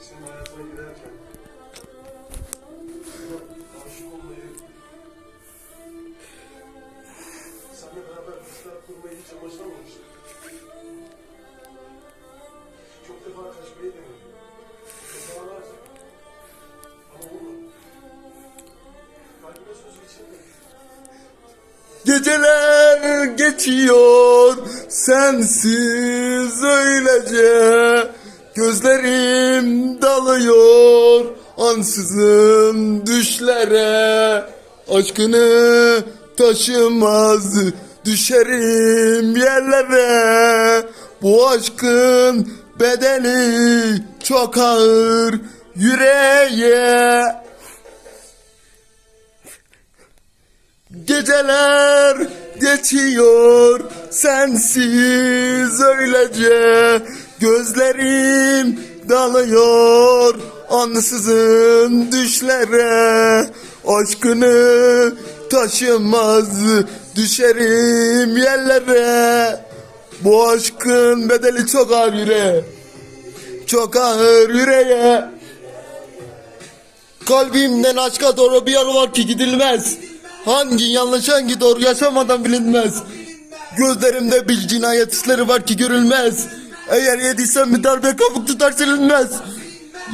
senin hayatına girerken aşık olmayı seninle beraber kuşlar kurmayı hiç amaçlamamıştım. Çok defa kaçmayı denedim. Defalarca. Ama olmadı. Geceler geçiyor sensiz öylece Gözlerim dalıyor ansızın düşlere. Aşkını taşımaz düşerim yerlere. Bu aşkın bedeli çok ağır yüreğe. Geceler geçiyor sensiz öylece Gözlerim dalıyor ansızın düşlere Aşkını taşımaz düşerim yerlere Bu aşkın bedeli çok ağır yüreğe Çok ağır yüreğe Kalbimden aşka doğru bir yol var ki gidilmez. Hangi yanlış hangi doğru yaşamadan bilinmez. Gözlerimde bir cinayet işleri var ki görülmez. Eğer yediysem bir darbe kabuk tutar silinmez.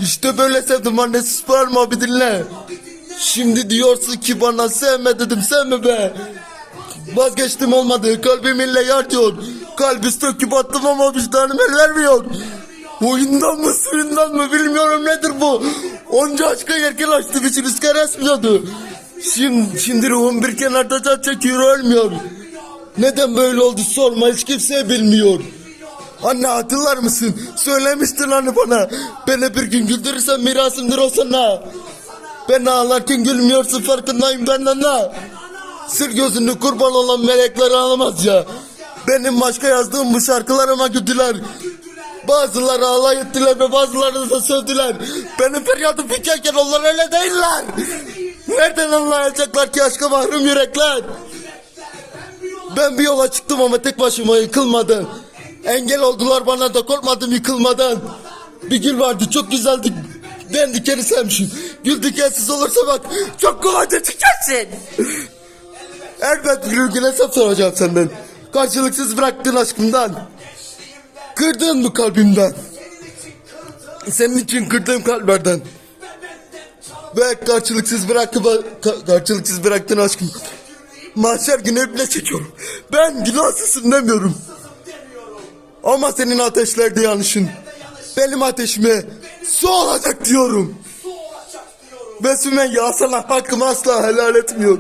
İşte böyle sevdim annesiz parma bir dinle. Şimdi diyorsun ki bana sevme dedim sevme be. Vazgeçtim olmadı kalbim ille yar diyor. Kalbi söküp attım ama vicdanım el vermiyor. Oyundan mı suyundan mı bilmiyorum nedir bu. Onca aşka yerken açtı bir rüzgar esmiyordu. Şimdi, şimdi ruhum bir kenarda can çekiyor ölmüyor. Neden böyle oldu sorma hiç kimse bilmiyor. Anne hatırlar mısın? Söylemiştin hani bana. Beni bir gün güldürürsen mirasımdır o sana. Ben ağlarken gülmüyorsun farkındayım ben ana. Sır gözünü kurban olan melekler ağlamaz ya. Benim başka yazdığım bu şarkılarıma güldüler. Bazıları alay ettiler ve bazıları da sövdüler. Benim feryadım fikerken onlar öyle değiller. Nereden anlayacaklar ki aşka mahrum yürekler? Ben bir yola çıktım ama tek başıma yıkılmadım. Engel oldular bana da korkmadım yıkılmadan. Bir gül vardı çok güzeldi. Ben dikeni sevmişim. Gül dikensiz olursa bak çok kolayca çıkarsın. Elbet bir gün hesap soracağım senden. Karşılıksız bıraktığın aşkımdan. Kırdın mı kalbimden? Senin için kırdığım kalplerden. Ve karşılıksız bırakıp ka- karşılıksız bıraktığın aşkım. Mahşer günü bile çekiyorum. Ben günahsızsın demiyorum. Ama senin ateşlerde yanlışın. Benim ateşime su olacak diyorum. Ve Sümeyye sana hakkımı asla helal etmiyor.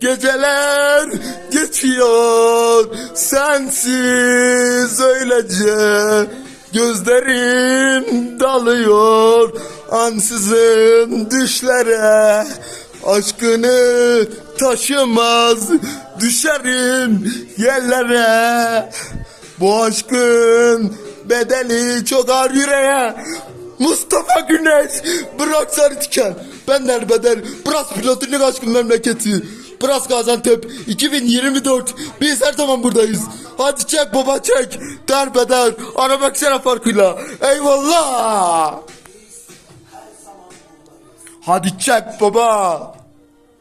Geceler geçiyor sensiz öylece Gözlerim dalıyor ansızın düşlere Aşkını taşımaz düşerim yerlere Bu aşkın bedeli çok ağır yüreğe. Mustafa Güneş bırak sarı diken. Ben derbeder Bırak pilotunluk aşkın memleketi. Bırak Gaziantep 2024 Biz her zaman buradayız. Hadi çek baba çek. Derbeder Arabak şeref farkıyla. Eyvallah. Hadi çek baba